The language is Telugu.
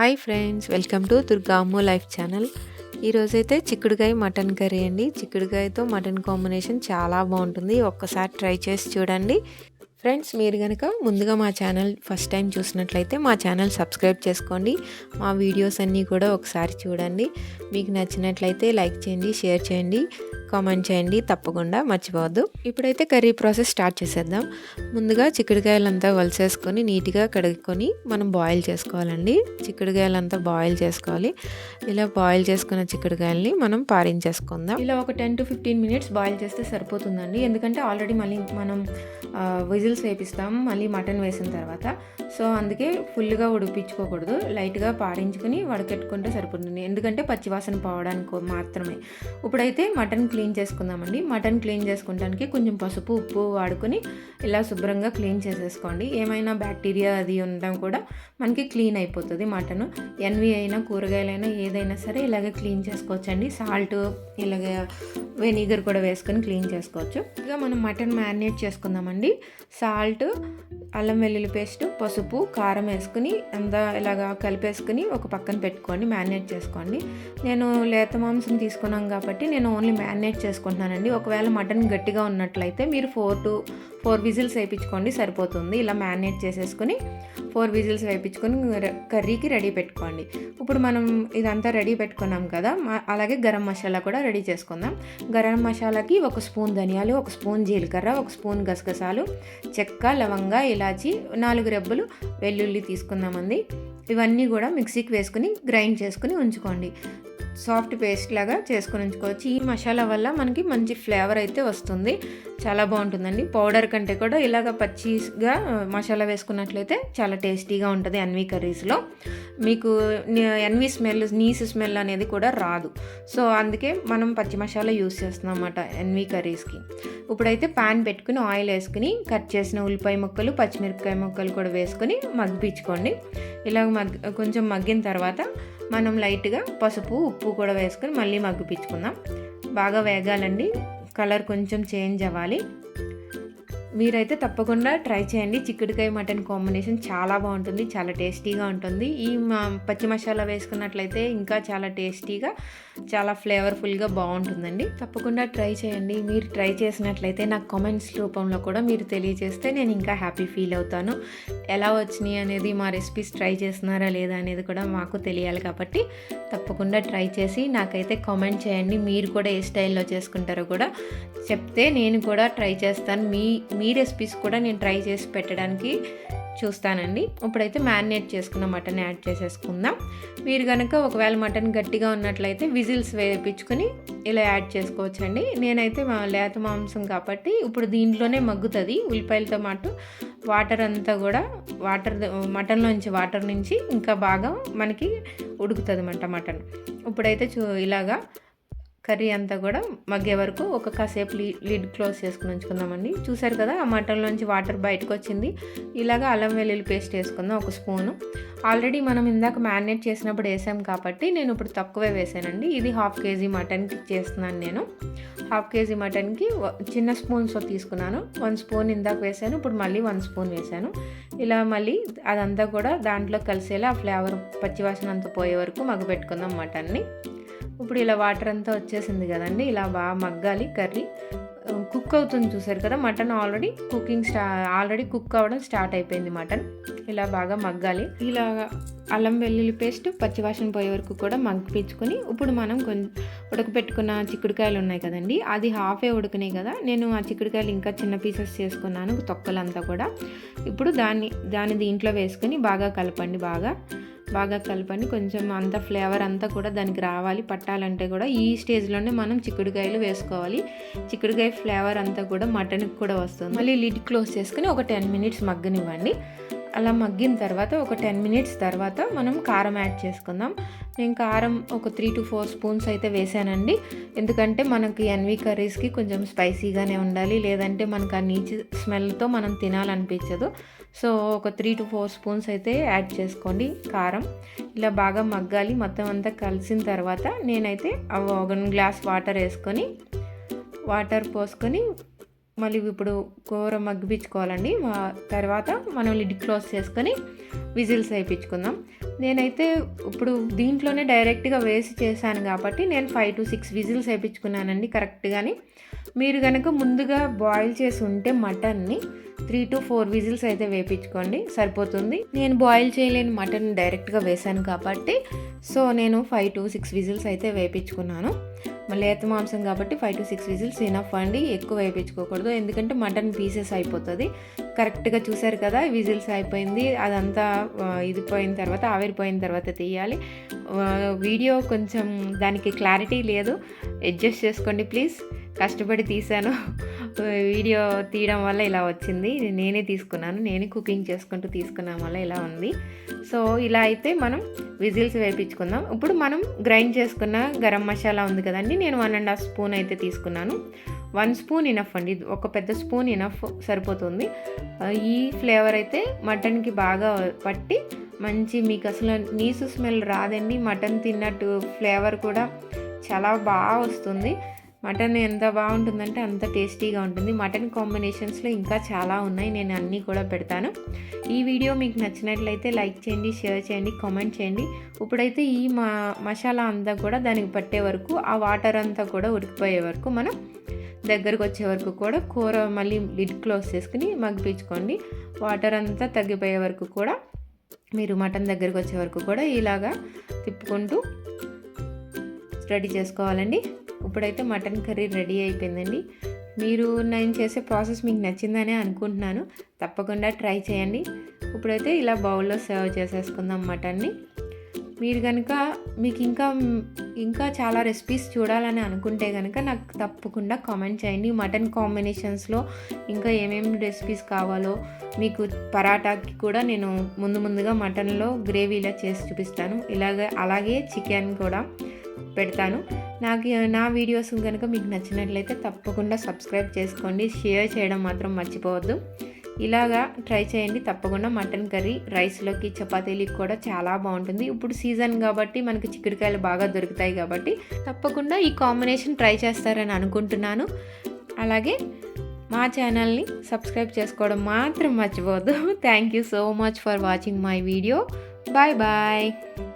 Hi friends welcome to Durgamma life channel. ఈరోజైతే చిక్కుడుకాయ మటన్ కర్రీ అండి. చిక్కుడుకాయతో మటన్ కాంబినేషన్ చాలా బాగుంటుంది. ఒక్కసారి ట్రై చేసి చూడండి. ఫ్రెండ్స్ మీరు కనుక ముందుగా మా ఛానల్ ఫస్ట్ టైం చూసినట్లయితే మా ఛానల్ సబ్స్క్రైబ్ చేసుకోండి. మా వీడియోస్ అన్నీ కూడా ఒకసారి చూడండి. మీకు నచ్చినట్లయితే లైక్ చేయండి షేర్ చేయండి. కామెంట్ చేయండి తప్పకుండా మర్చిపోవద్దు. ఇప్పుడైతే కర్రీ ప్రాసెస్ స్టార్ట్ చేసేద్దాం. ముందుగా చిక్కుడుకాయలంతా వలసేసుకొని నీట్గా కడుక్కొని మనం బాయిల్ చేసుకోవాలండి. చిక్కుడుకాయలంతా బాయిల్ చేసుకోవాలి. ఇలా బాయిల్ చేసుకున్న చిక్కుడుకాయల్ని మనం పారించేసుకుందాం. ఇలా ఒక ten to fifteen minutes boil చేస్తే సరిపోతుందండి. ఎందుకంటే ఆల్రెడీ మళ్ళీ మనం విజిల్స్ వేపిస్తాం మళ్ళీ మటన్ వేసిన తర్వాత. సో అందుకే ఫుల్గా ఉడిపించుకోకూడదు లైట్గా పారించుకొని వడకెట్టుకుంటే సరిపోతుంది. ఎందుకంటే పచ్చివాసన పోవడానికి మాత్రమే. ఇప్పుడైతే మటన్ క్లీన్ చేసుకుందామండి. మటన్ క్లీన్ చేసుకుంటానికి కొంచెం పసుపు ఉప్పు వాడుకొని ఇలా శుభ్రంగా క్లీన్ చేసేసుకోండి. ఏమైనా బ్యాక్టీరియా అది ఉండడం కూడా మనకి క్లీన్ అయిపోతుంది మటన్. ఎన్వి అయినా కూరగాయలైనా ఏదైనా సరే ఇలాగే క్లీన్ చేసుకోవచ్చండి. సాల్ట్ ఇలాగే వెనిగర్ కూడా వేసుకొని క్లీన్ చేసుకోవచ్చు. ఇక మనం మటన్ మ్యారినేట్ చేసుకుందామండి. సాల్ట్ అల్లం వెల్లుల్లి పేస్ట్ పసుపు కారం వేసుకుని అంతా ఇలాగా కలిపేసుకుని ఒక పక్కన పెట్టుకోండి. మ్యారినేట్ చేసుకోండి. నేను లేత మాంసం తీసుకున్నాం కాబట్టి నేను ఓన్లీ మ్యారినేట్ చేసుకుంటున్నానండి. ఒకవేళ మటన్ గట్టిగా ఉన్నట్లయితే మీరు ఫోర్ టు ఫోర్ విజిల్స్ వేయించుకోండి సరిపోతుంది. ఇలా మ్యారినేట్ చేసేసుకుని ఫోర్ విజిల్స్ వేయించుకొని కర్రీకి రెడీ పెట్టుకోండి. ఇప్పుడు మనం ఇదంతా రెడీ పెట్టుకున్నాం కదా అలాగే గరం మసాలా కూడా రెడీ చేసుకుందాం. గరం మసాలాకి ఒక స్పూన్ ధనియాలు ఒక స్పూన్ జీలకర్ర ఒక స్పూన్ గసగసాలు చెక్క లవంగా ఇలాచి నాలుగు రెబ్బలు వెల్లుల్లి తీసుకుందామండి. ఇవన్నీ కూడా మిక్సీకి వేసుకుని గ్రైండ్ చేసుకుని ఉంచుకోండి. సాఫ్ట్ పేస్ట్ లాగా చేసుకుని ఉంచుకోవచ్చు. ఈ మసాలా వల్ల మనకి మంచి ఫ్లేవర్ అయితే వస్తుంది. చాలా బాగుంటుందండి. పౌడర్ కంటే కూడా ఇలాగ పచ్చిగా మసాలా వేసుకున్నట్లయితే చాలా టేస్టీగా ఉంటుంది ఎన్వి కర్రీస్లో. మీకు ఎన్వి స్మెల్ నీస్ స్మెల్ అనేది కూడా రాదు. సో అందుకే మనం పచ్చి మసాలా యూస్ చేస్తున్నాం అన్నమాట ఎన్వి కర్రీస్కి. ఇప్పుడైతే ప్యాన్ పెట్టుకుని ఆయిల్ వేసుకుని కట్ చేసిన ఉల్లిపాయ ముక్కలు పచ్చిమిరపకాయ ముక్కలు కూడా వేసుకొని మగ్గిపించుకోండి. ఇలాగ మగ్ కొంచెం మగ్గిన తర్వాత మనం లైట్గా పసుపు ఉప్పు కూడా వేసుకొని మళ్ళీ మగ్గిపించుకుందాం. బాగా వేగాలండి. కలర్ కొంచెం చేంజ్ అవ్వాలి. మీరైతే తప్పకుండా ట్రై చేయండి. చిక్కుడుకాయ మటన్ కాంబినేషన్ చాలా బాగుంటుంది చాలా టేస్టీగా ఉంటుంది. ఈ పచ్చి మసాలా వేసుకున్నట్లయితే ఇంకా చాలా టేస్టీగా చాలా ఫ్లేవర్ఫుల్గా బాగుంటుందండి. తప్పకుండా ట్రై చేయండి. మీరు ట్రై చేసినట్లయితే నాకు కామెంట్స్ రూపంలో కూడా మీరు తెలియజేస్తే నేను ఇంకా హ్యాపీ ఫీల్ అవుతాను. ఎలా వచ్చినాయి అనేది మా రెసిపీస్ ట్రై చేస్తున్నారా లేదా అనేది కూడా మాకు తెలియాలి కాబట్టి తప్పకుండా ట్రై చేసి నాకైతే కామెంట్ చేయండి. మీరు కూడా ఏ స్టైల్లో చేసుకుంటారో కూడా చెప్తే నేను కూడా ట్రై చేస్తాను. మీ మీ రెసిపీస్ కూడా నేను ట్రై చేసి పెట్టడానికి చూస్తానండి. ఇప్పుడైతే మ్యారినేట్ చేసుకున్న మటన్ యాడ్ చేసేసుకుందాం. మీరు కనుక ఒకవేళ మటన్ గట్టిగా ఉన్నట్లయితే విజిల్స్ వేయించుకుని ఇలా యాడ్ చేసుకోవచ్చండి. నేనైతే మా లేత మాంసం కాబట్టి ఇప్పుడు దీంట్లోనే మగ్గుతుంది. ఉల్లిపాయలతో పాటు వాటర్ అంతా కూడా వాటర్ మటన్లోంచి వాటర్ నుంచి ఇంకా బాగా మనకి ఉడుకుతుంది అన్నమాట మటన్ ఇప్పుడైతే చూ ఇలాగా కర్రీ అంతా కూడా మగ్గే వరకు ఒక కాసేపు లిడ్ క్లోజ్ చేసుకుని ఉంచుకుందామండి. చూసారు కదా ఆ మటన్లోంచి వాటర్ బయటకు వచ్చింది ఇలాగ అల్లం వెల్లుల్లి పేస్ట్ వేసుకుందాం ఒక స్పూను. ఆల్రెడీ మనం ఇందాక మ్యారినేట్ చేసినప్పుడు వేసాం కాబట్టి నేను ఇప్పుడు తక్కువే వేసానండి. ఇది హాఫ్ కేజీ మటన్కి చేస్తున్నాను నేను. హాఫ్ కేజీ మటన్కి చిన్న స్పూన్స్ తీసుకున్నాను. వన్ స్పూన్ ఇందాక వేసాను ఇప్పుడు మళ్ళీ వన్ స్పూన్ వేసాను. ఇలా మళ్ళీ అదంతా కూడా దాంట్లో కలిసేలా ఆ ఫ్లేవర్ పచ్చివాసన అంతా పోయే వరకు మగ్గ పెట్టుకుందాం మటన్ని. ఇప్పుడు ఇలా వాటర్ అంతా వచ్చేసింది కదండి. ఇలా బాగా మగ్గాలి కర్రీ. కుక్ అవుతుంది చూసారు కదా మటన్ ఆల్రెడీ కుకింగ్ స్టా ఆల్రెడీ కుక్ అవ్వడం స్టార్ట్ అయిపోయింది మటన్. ఇలా బాగా మగ్గాలి. ఇలా అల్లం వెల్లుల్లి పేస్ట్ పచ్చివాసన పోయే వరకు కూడా మగ్గిపించుకొని ఇప్పుడు మనం కొంచెం ఉడకపెట్టుకున్న చిక్కుడుకాయలు ఉన్నాయి కదండి. అది హాఫే ఉడికినాయి కదా. నేను ఆ చిక్కుడుకాయలు ఇంకా చిన్న పీసెస్ చేసుకున్నాను తొక్కలంతా కూడా. ఇప్పుడు దాన్ని దాన్ని దీంట్లో వేసుకొని బాగా కలపండి బాగా. బాగా కలపండి. కొంచెం అంత ఫ్లేవర్ అంతా కూడా దానికి రావాలి. పట్టాలంటే కూడా ఈ స్టేజ్లోనే మనం చిక్కుడుకాయలు వేసుకోవాలి. చిక్కుడుకాయ ఫ్లేవర్ అంతా కూడా మటన్కి కూడా వస్తుంది. మళ్ళీ లిడ్ క్లోజ్ చేసుకుని ఒక టెన్ మినిట్స్ మగ్గనివ్వండి. అలా మగ్గిన తర్వాత ఒక టెన్ మినిట్స్ తర్వాత మనం కారం యాడ్ చేసుకుందాం. నేను కారం ఒక త్రీ టు ఫోర్ స్పూన్స్ అయితే వేసానండి. ఎందుకంటే మనకి ఎన్వి కర్రీస్కి కొంచెం స్పైసీగానే ఉండాలి. లేదంటే మనకు ఆ నీచు స్మెల్తో మనం తినాలనిపించదు. సో ఒక త్రీ టు ఫోర్ స్పూన్స్ అయితే యాడ్ చేసుకోండి. కారం ఇలా బాగా మగ్గాలి. మొత్తం అంతా కలిసిన తర్వాత నేనైతే ఒక గ్లాస్ వాటర్ వేసుకొని వాటర్ పోసుకొని మళ్ళీ ఇప్పుడు కూర మగ్గిపించుకోవాలండి. తర్వాత మనం లిడ్ క్లోజ్ చేసుకొని విజిల్స్ వేయించుకుందాం. నేనైతే ఇప్పుడు దీంట్లోనే డైరెక్ట్గా వేసి చేశాను కాబట్టి నేను ఫైవ్ టు సిక్స్ విజిల్స్ వేయించుకున్నానండి కరెక్ట్గాని. మీరు కనుక ముందుగా బాయిల్ చేసి ఉంటే మటన్ని త్రీ టు ఫోర్ విజిల్స్ అయితే వేయించుకోండి సరిపోతుంది. నేను బాయిల్ చేయలేని మటన్ డైరెక్ట్గా వేశాను కాబట్టి సో నేను ఫైవ్ టు సిక్స్ విజిల్స్ అయితే వేయించుకున్నాను లేత మాంసం కాబట్టి five to six whistles enough అండి ఎక్కువ వేయించుకోకూడదు ఎందుకంటే మటన్ పీసెస్ అయిపోతుంది. కరెక్ట్గా చూసారు కదా విజిల్స్ అయిపోయింది. అదంతా ఇదిపోయిన ఇది పోయిన తర్వాత ఆవిరిపోయిన తర్వాత తీయాలి. వీడియో కొంచెం దానికి క్లారిటీ లేదు. అడ్జస్ట్ చేసుకోండి ప్లీజ్. కష్టపడి తీసాను. వీడియో తీయడం వల్ల ఇలా వచ్చింది. ఇది నేనే తీసుకున్నాను. నేనే కుకింగ్ చేసుకుంటూ తీసుకున్నాం వల్ల ఇలా ఉంది. సో ఇలా అయితే మనం విజిల్స్ వేయించుకుందాం ఇప్పుడు మనం గ్రైండ్ చేసుకున్న గరం మసాలా ఉంది కదండి. నేను వన్ అండ్ హాఫ్ స్పూన్ అయితే తీసుకున్నాను. వన్ స్పూన్ ఇనఫ్ అండి. ఒక పెద్ద స్పూన్ ఇనఫ్ సరిపోతుంది. ఈ ఫ్లేవర్ అయితే మటన్కి బాగా పట్టి మంచి మీకు అసలు నీసు స్మెల్ రాదండి. మటన్ తిన్నట్టు ఫ్లేవర్ కూడా చాలా బాగా వస్తుంది. మటన్ ఎంత బాగుంటుందంటే అంత టేస్టీగా ఉంటుంది. మటన్ కాంబినేషన్స్లో ఇంకా చాలా ఉన్నాయి. నేను అన్నీ కూడా పెడతాను. ఈ వీడియో మీకు నచ్చినట్లయితే లైక్ చేయండి షేర్ చేయండి కామెంట్ చేయండి. ఇప్పుడైతే ఈ మా మసాలా అంతా కూడా దానికి పట్టే వరకు ఆ వాటర్ అంతా కూడా ఉడికిపోయే వరకు మనం దగ్గరకు వచ్చే వరకు కూడా కూర మళ్ళీ లిడ్ క్లోజ్ చేసుకుని మగ్గిపించుకోండి. వాటర్ అంతా తగ్గిపోయే వరకు కూడా మీరు మటన్ దగ్గరకు వచ్చే వరకు కూడా ఇలాగా తిప్పుకుంటూ రెడీ చేసుకోవాలండి. ఇప్పుడైతే మటన్ కర్రీ రెడీ అయిపోయిందండి. మీరు నేను చేసే ప్రాసెస్ మీకు నచ్చిందనే అనుకుంటున్నాను. తప్పకుండా ట్రై చేయండి. ఇప్పుడైతే ఇలా బౌల్లో సర్వ్ చేసేసుకుందాం మటన్ని. మీరు కనుక మీకు ఇంకా ఇంకా చాలా రెసిపీస్ చూడాలని అనుకుంటే కనుక నాకు తప్పకుండా కామెంట్ చేయండి. మటన్ కాంబినేషన్స్లో ఇంకా ఏమేమి రెసిపీస్ కావాలో మీకు పరాటాకి కూడా నేను ముందు ముందుగా మటన్లో గ్రేవీలా చేసి చూపిస్తాను. ఇలాగే అలాగే చికెన్ కూడా పెడతాను. నాకు నా వీడియోస్ కనుక మీకు నచ్చినట్లయితే తప్పకుండా సబ్స్క్రైబ్ చేసుకోండి. షేర్ చేయడం మాత్రం మర్చిపోవద్దు. ఇలాగా ట్రై చేయండి. తప్పకుండా మటన్ కర్రీ రైస్లోకి చపాతీలకి కూడా చాలా బాగుంటుంది. ఇప్పుడు సీజన్ కాబట్టి మనకి చిక్కుడుకాయలు బాగా దొరుకుతాయి కాబట్టి తప్పకుండా ఈ కాంబినేషన్ ట్రై చేస్తారని అనుకుంటున్నాను. అలాగే మా ఛానల్ని సబ్స్క్రైబ్ చేసుకోవడం మాత్రం మర్చిపోవద్దు. Thank you so much for watching my video bye bye